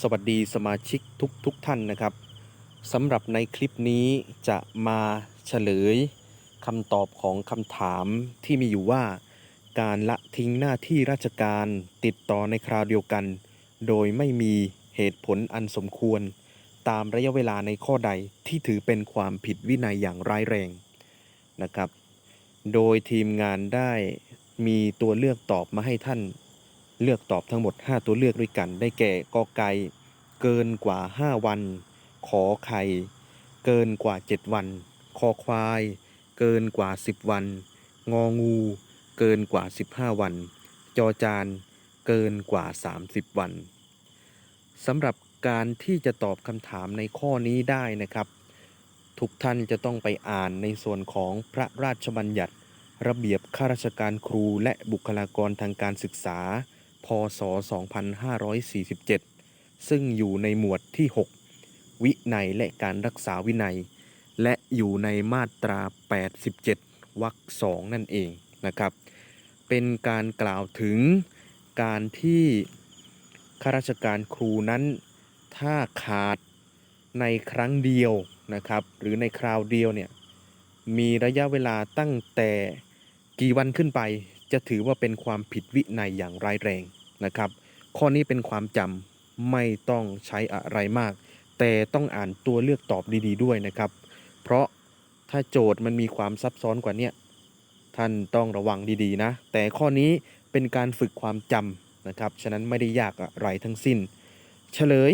สวัสดีสมาชิกทุกทุกท่านนะครับสำหรับในคลิปนี้จะมาเฉลยคำตอบของคำถามที่มีอยู่ว่า การละทิ้งหน้าที่ราชการติดต่อในคราวเดียวกัน โดยไม่มีเหตุผลอันสมควร ตามระยะเวลาในข้อใดที่ถือเป็นความผิดวินัยอย่างร้ายแรงนะครับ โดยทีมงานได้มีตัวเลือกตอบมาให้ท่าน เลือกตอบทั้งหมด 5 ตัวเลือกด้วยกัน ได้แก่กอไก่เกินกว่า 5 วัน ขอไข่เกินกว่า 7 วัน คอควาย เกินกว่า 10 วัน งองู เกินกว่า 15 วัน จอจาน เกินกว่า 30 วันสำหรับการที่จะตอบคำถามในข้อนี้ได้นะครับ ทุกท่านจะต้องไปอ่านในส่วนของพระราชบัญญัติ ระเบียบข้าราชการครูและบุคลากรทางการศึกษา พศ 2547 ซึ่งอยู่ในหมวดที่ 6 วินัยและการรักษาวินัย และอยู่ในมาตรา 87 วรรคสองนั่นเองนะครับ เป็นการกล่าวถึงการที่ข้าราชการครูนั้น ถ้าขาดในครั้งเดียวนะครับ หรือในคราวเดียวเนี่ยมีระยะเวลาตั้งแต่กี่วันขึ้นไปจะถือว่าเป็นความผิดวินัยอย่างร้ายแรง นะครับ ข้อนี้เป็นความจำไม่ต้องใช้อะไรมาก แต่ต้องอ่านตัวเลือกตอบดี ๆ ด้วยนะครับ เพราะถ้าโจทย์มันมีความซับซ้อนกว่านี้ท่านต้องระวังดีๆนะ แต่ข้อนี้เป็นการฝึกความจำนะครับ ฉะนั้นไม่ได้ยากอะไรทั้งสิ้น เฉลย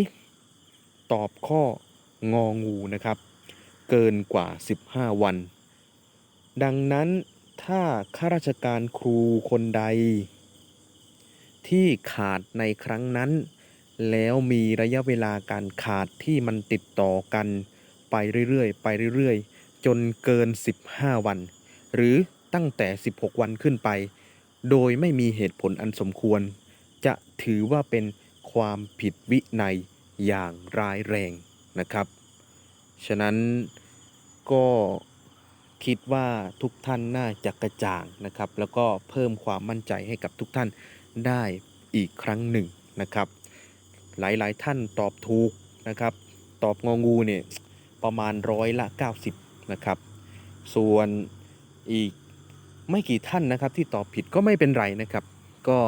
ตอบข้ององูนะครับ เกินกว่า 15 วัน ดังนั้นถ้าข้าราชการครูคนใด ที่ขาดในครั้งนั้น แล้วมีระยะเวลาการขาดที่มันติดต่อกันไปเรื่อยๆ ไปเรื่อยๆ จนเกิน 15 วัน หรือตั้งแต่ 16 วันขึ้นไป โดยไม่มีเหตุผลอันสมควร จะถือว่าเป็นความผิดวินัยอย่างร้ายแรงนะครับ ฉะนั้นก็คิดว่าทุกท่านน่าจะกระจ่างนะครับ แล้วก็เพิ่มความมั่นใจให้กับทุกท่าน ได้อีกครั้งหนึ่งนะครับ หลายๆท่านตอบถูกนะครับ ตอบงองูเนี่ยประมาณร้อยละ 90 นะครับ ส่วนอีกไม่กี่ท่านนะครับที่ตอบผิดก็ไม่เป็นไรนะครับ ก็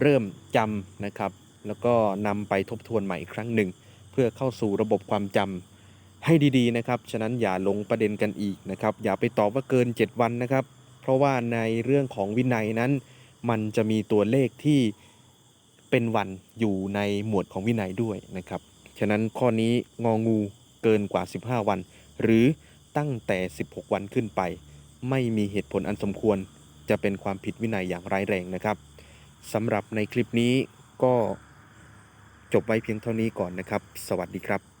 เริ่มจำนะครับ แล้วก็นำไปทบทวนใหม่อีกครั้งหนึ่ง เพื่อเข้าสู่ระบบความจำให้ดีๆนะครับ ฉะนั้นอย่าลงประเด็นกันอีกนะครับ อย่าไปตอบว่าเกิน 7 วันนะครับ เพราะว่าในเรื่องของวินัยนั้น มันจะมีตัวเลขที่เป็นวันอยู่ในหมวดของวินัยด้วยนะครับ ฉะนั้นข้อนี้งองูเกินกว่า 15 วัน หรือตั้งแต่ 16 วันขึ้นไป ไม่มีเหตุผลอันสมควร จะเป็นความผิดวินัยอย่างร้ายแรงนะครับสำหรับในคลิปนี้ก็จบไว้เพียงเท่านี้ก่อนนะครับ สวัสดีครับ